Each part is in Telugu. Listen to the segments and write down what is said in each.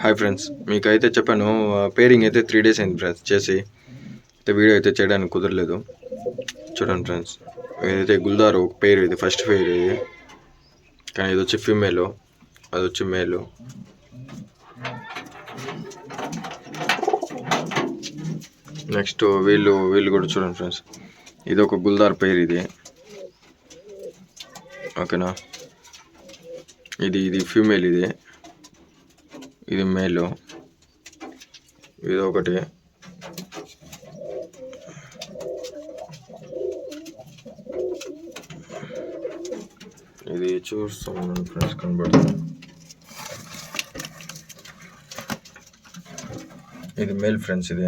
హాయ్ ఫ్రెండ్స్ మీకైతే చెప్పాను పేరింగ్ అయితే త్రీ డేస్ అయింది ఫ్రెండ్స్ చేసి. అయితే వీడియో అయితే చేయడానికి కుదరలేదు. చూడండి ఫ్రెండ్స్ ఇదైతే గుల్దార్ ఒక పేరు ఇది ఫస్ట్ పేరు ఇది. కానీ ఇది వచ్చి ఫీమేల్ అది వచ్చి మేలు నెక్స్ట్ వీళ్ళు వీళ్ళు కూడా చూడండి ఫ్రెండ్స్ ఇది ఒక గుల్దార్ పేరు ఇది. ఓకేనా ఇది ఇది ఫీమేల్ ఇది. ఇది మేలు. ఇది ఒకటి ఇది చూస్తాం ఫ్రెండ్స్ కనబడుతుంది. ఇది మేల్ ఫ్రెండ్స్ ఇది.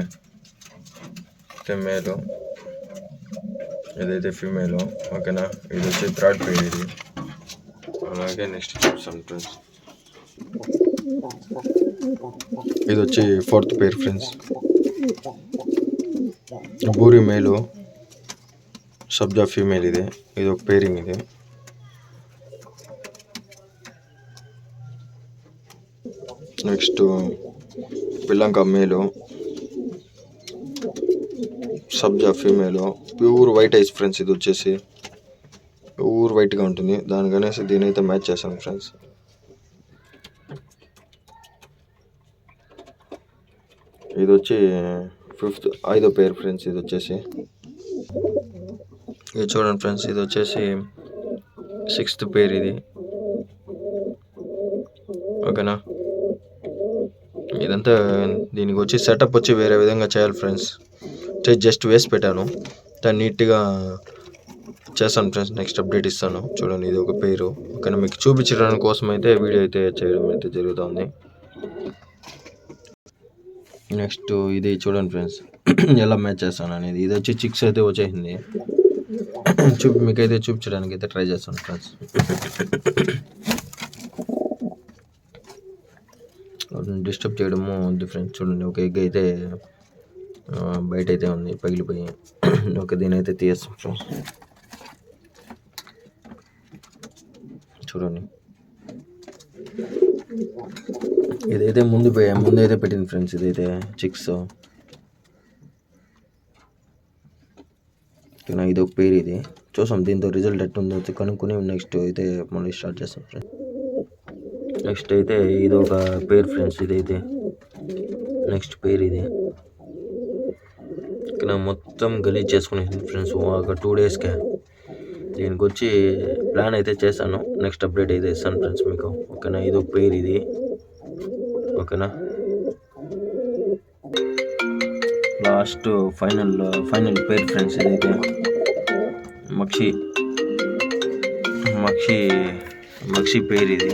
ఇది మేలు. ఇదైతే ఫీమేలు. ఓకేనా? ఇది వచ్చి థర్డ్ పేర్ ఇది. అలాగే నెక్స్ట్ చూస్తాం ఫ్రెండ్స్. ఇది వచ్చి ఫోర్త్ పేర్ ఫ్రెండ్స్. బూరి మేలు సబ్జా ఫీమేల్ ఇది. ఇది ఒక పేరింగ్ ఇది. నెక్స్ట్ పిల్లంక మేలు సబ్జా female. Pure white ice friends ఇది వచ్చేసి ప్యూర్ వైట్గా ఉంటుంది. దానికనేసి దీని అయితే మ్యాచ్ చేశాను ఫ్రెండ్స్. ఇది వచ్చి ఫిఫ్త్ ఐదో పేరు ఫ్రెండ్స్ ఇది వచ్చేసి ఇది చూడండి ఫ్రెండ్స్ ఇది వచ్చేసి సిక్స్త్ పేరు ఇది. ఓకేనా? ఇదంతా దీనికి వచ్చి సెటప్ వచ్చి వేరే విధంగా చేయాలి ఫ్రెండ్స్ జస్ట్ వేసి పెట్టాను. దాన్ని నీట్గా చేస్తాను ఫ్రెండ్స్ నెక్స్ట్ అప్డేట్ ఇస్తాను. చూడండి ఇది ఒక పేరు ఓకేనా? మీకు చూపించడానికి కోసం అయితే వీడియో అయితే చేయడం అయితే జరుగుతుంది నెక్స్ట్ ఇది చూడండి ఫ్రెండ్స్. ఎలా మ్యాచ్ చేస్తాను అనేది. ఇది వచ్చి చిక్స్ అయితే వచ్చేసింది. చూపి మీకైతే చూపించడానికి అయితే ట్రై చేస్తాను ఫ్రెండ్స్. డిస్టర్బ్ చేయడము వద్దు ఫ్రెండ్స్ చూడండి ఒక ఎగ్ అయితే బయట అయితే ఉంది పగిలిపోయి. ఒక దీని అయితే తీస్తాం ఫ్రెండ్స్. చూడండి. ఇదైతే ముందు ముందు అయితే పెట్టింది ఫ్రెండ్స్ ఇదైతే చిక్స్ ఓకేనా ఇది ఒక పేరు ఇది. చూసాం దీంతో రిజల్ట్ ఎట్టుందో అయితే కనుక్కొని నెక్స్ట్ అయితే మళ్ళీ స్టార్ట్ చేస్తాం ఫ్రెండ్స్. నెక్స్ట్ అయితే ఇది ఒక పేరు ఫ్రెండ్స్ ఇదైతే నెక్స్ట్ పేరు ఇది. ఇక్కడ మొత్తం గలీజ్ చేసుకునేసింది ఫ్రెండ్స్ ఒక టూ డేస్కే దీనికి వచ్చి ప్లాన్ అయితే చేశాను. నెక్స్ట్ అప్డేట్ అయితే ఇస్తాను ఫ్రెండ్స్ మీకు. ఓకేనా? ఇది ఒక పేరు ఇది. ఓకేనా? లాస్ట్ ఫైనల్ ఫైనల్ పేరు ఫ్రెండ్స్ ఇదైతే. మక్షి. మక్షి మక్షి పేరు ఇది.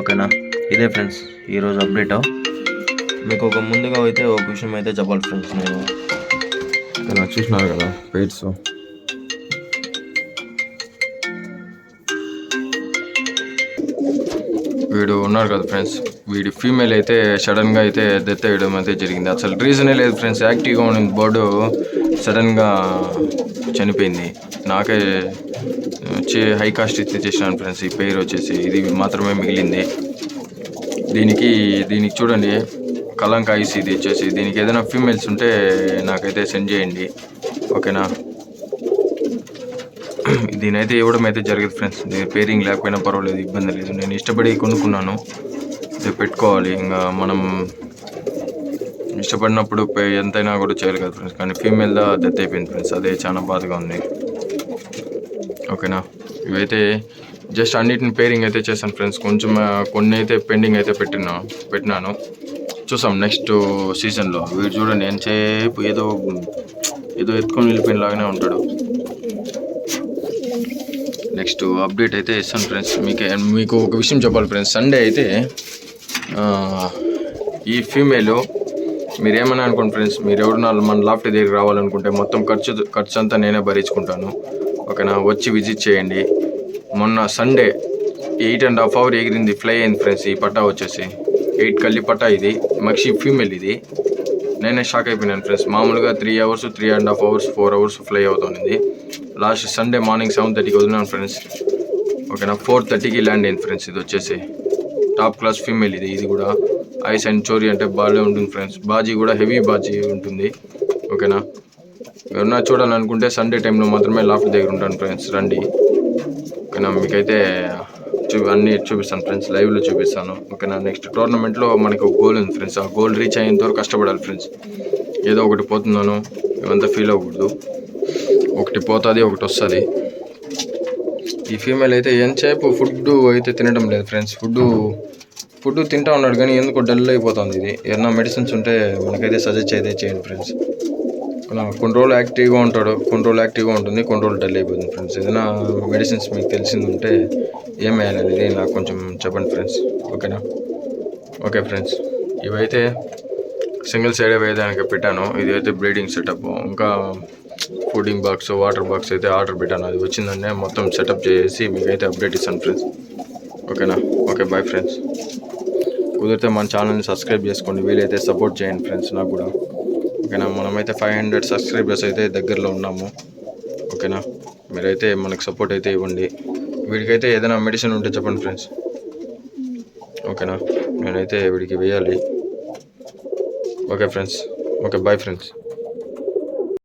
ఓకేనా? ఇదే ఫ్రెండ్స్ ఈరోజు అప్డేట్. మీకు ఒక ముందుగా అయితే ఒక విషయం అయితే చెప్పాలి ఫ్రెండ్స్ నేను. ఓకేనా చూసినారు కదా పేర్స్ వీడు ఉన్నారు కదా ఫ్రెండ్స్. వీడి ఫీమేల్ అయితే సడన్గా అయితే డెత్ అయ్యడం అయితే జరిగింది. అసలు రీజనే లేదు ఫ్రెండ్స్. యాక్టివ్గా ఉన్న బర్డు సడన్గా చనిపోయింది. నాకే వచ్చే హై కాస్ట్ ఇచ్చి చేసినాను ఫ్రెండ్స్. ఈ పేరు వచ్చేసి ఇది మాత్రమే మిగిలింది. దీనికి దీనికి చూడండి. కలంక ఐస్ ఇది ఇచ్చేసి దీనికి ఏదైనా ఫీమేల్స్ ఉంటే నాకైతే సెండ్ చేయండి. ఓకేనా? దీనైతే ఇవ్వడం అయితే జరగదు ఫ్రెండ్స్. దీని పేరింగ్ లేకపోయినా పర్వాలేదు ఇబ్బంది లేదు. నేను ఇష్టపడి కొనుక్కున్నాను. ఇది పెట్టుకోవాలి. ఇంకా మనం ఇష్టపడినప్పుడు పే- ఎంతైనా కూడా చేయాలి కదా ఫ్రెండ్స్. కానీ ఫీమేల్దా డెత్ అయిపోయింది ఫ్రెండ్స్. అదే చాలా బాధగా ఉంది. ఓకేనా? ఇవైతే జస్ట్ అన్నిటిని పేరింగ్ అయితే చేశాను ఫ్రెండ్స్. కొంచెం కొన్ని అయితే పెండింగ్ అయితే పెట్టినా పెట్టినాను. చూసాం నెక్స్ట్ సీజన్లో వీడు చూడండి ఎంతసేపు ఏదో ఏదో ఎత్తుకొని వెళ్ళిపోయిన లాగానే ఉంటాడు. నెక్స్ట్ అప్డేట్ అయితే ఇస్తాను ఫ్రెండ్స్ మీకు మీకు ఒక విషయం చెప్పాలి ఫ్రెండ్స్ సండే అయితే ఈ ఫీమేల్ మీరు ఏమన్నా అనుకోండి ఫ్రెండ్స్ మీరు ఎవరు మన లాఫ్ట్ దగ్గరికి రావాలనుకుంటే మొత్తం ఖర్చు ఖర్చు అంతా నేనే భరించుకుంటాను. ఓకేనా? వచ్చి విజిట్ చేయండి. మొన్న Sunday eight and half hour ఎగిరింది ఫ్లై అయింది ఫ్రెండ్స్ ఈ పట్టా వచ్చేసి. ఎయిట్ కల్లిపట్ట ఇది. మక్షి ఫీమేల్ ఇది. నేనే షాక్ అయిపోయినాను ఫ్రెండ్స్ మామూలుగా three hours three and half hours four hours fly అవుతుంది. లాస్ట్ సండే మార్నింగ్ సెవెన్ థర్టీకి వదిలినాను ఫ్రెండ్స్ ఓకేనా? ఫోర్ థర్టీకి ల్యాండ్ అయింది ఫ్రెండ్స్ ఇది వచ్చేసి. టాప్ క్లాస్ ఫీమేల్ ఇది ఇది కూడా. ఐస్ అండ్ చోరీ అంటే బాగా ఉంటుంది ఫ్రెండ్స్ బాజీ కూడా హెవీ బాజీ ఉంటుంది. ఓకేనా? ఎవరన్నా చూడాలనుకుంటే సండే టైంలో మాత్రమే లాఫ్ట్ దగ్గర ఉంటాను ఫ్రెండ్స్ రండి. ఓకేనా? మీకైతే చూ అన్నీ చూపిస్తాను ఫ్రెండ్స్ లైవ్లో చూపిస్తాను. ఓకేనా? నెక్స్ట్ టోర్నమెంట్లో మనకి ఒక గోల్ ఉంది ఫ్రెండ్స్. ఆ గోల్ రీచ్ అయ్యేంత వరకు కష్టపడాలి ఫ్రెండ్స్. ఏదో ఒకటి పోతున్నాను ఇవంతా ఫీల్ అవ్వకూడదు. ఒకటి పోతుంది ఒకటి వస్తుంది. ఈ ఫీమేల్ అయితే ఎంతసేపు ఫుడ్ అయితే తినడం లేదు ఫ్రెండ్స్. ఫుడ్ ఫుడ్ తింటా ఉన్నాడు కానీ ఎందుకో డల్ అయిపోతుంది ఇది. ఏమన్నా మెడిసిన్స్ ఉంటే మనకైతే సజెస్ట్ అయితే చేయండి ఫ్రెండ్స్. కొన్ని రోజులు యాక్టివ్గా ఉంటాడు. కొన్ని రోజులు యాక్టివ్గా ఉంటుంది. కొన్ని రోజులు డల్ అయిపోతుంది ఫ్రెండ్స్ ఏదైనా మెడిసిన్స్ మీకు తెలిసింది ఉంటే ఏం వేయాలనేది నాకు కొంచెం చెప్పండి ఫ్రెండ్స్ ఓకేనా? ఓకే ఫ్రెండ్స్ ఇవైతే సింగిల్ సైడ్ వేయడానికి పెట్టాను. ఇది అయితే బ్రీడింగ్ సెటప్ ఇంకా ఫుడింగ్ బాక్స్ వాటర్ బాక్స్ అయితే ఆర్డర్ పెట్టాను. అది వచ్చిందంటే మొత్తం సెటప్ చేసి మీకైతే అప్డేట్ ఇస్తాను ఫ్రెండ్స్ ఓకేనా? ఓకే బాయ్ ఫ్రెండ్స్ కుదిరితే మన ఛానల్ని సబ్స్క్రైబ్ చేసుకోండి. వీలైతే సపోర్ట్ చేయండి ఫ్రెండ్స్ నాకు కూడా. ఓకేనా? మనమైతే ఫైవ్ హండ్రెడ్ సబ్స్క్రైబర్స్ అయితే దగ్గరలో ఉన్నాము. ఓకేనా? మీరైతే మనకు సపోర్ట్ అయితే ఇవ్వండి. వీడికైతే ఏదైనా మెడిసిన్ ఉంటే చెప్పండి ఫ్రెండ్స్ ఓకేనా? నేనైతే వీడికి వేయాలి. Okay friends okay boy friends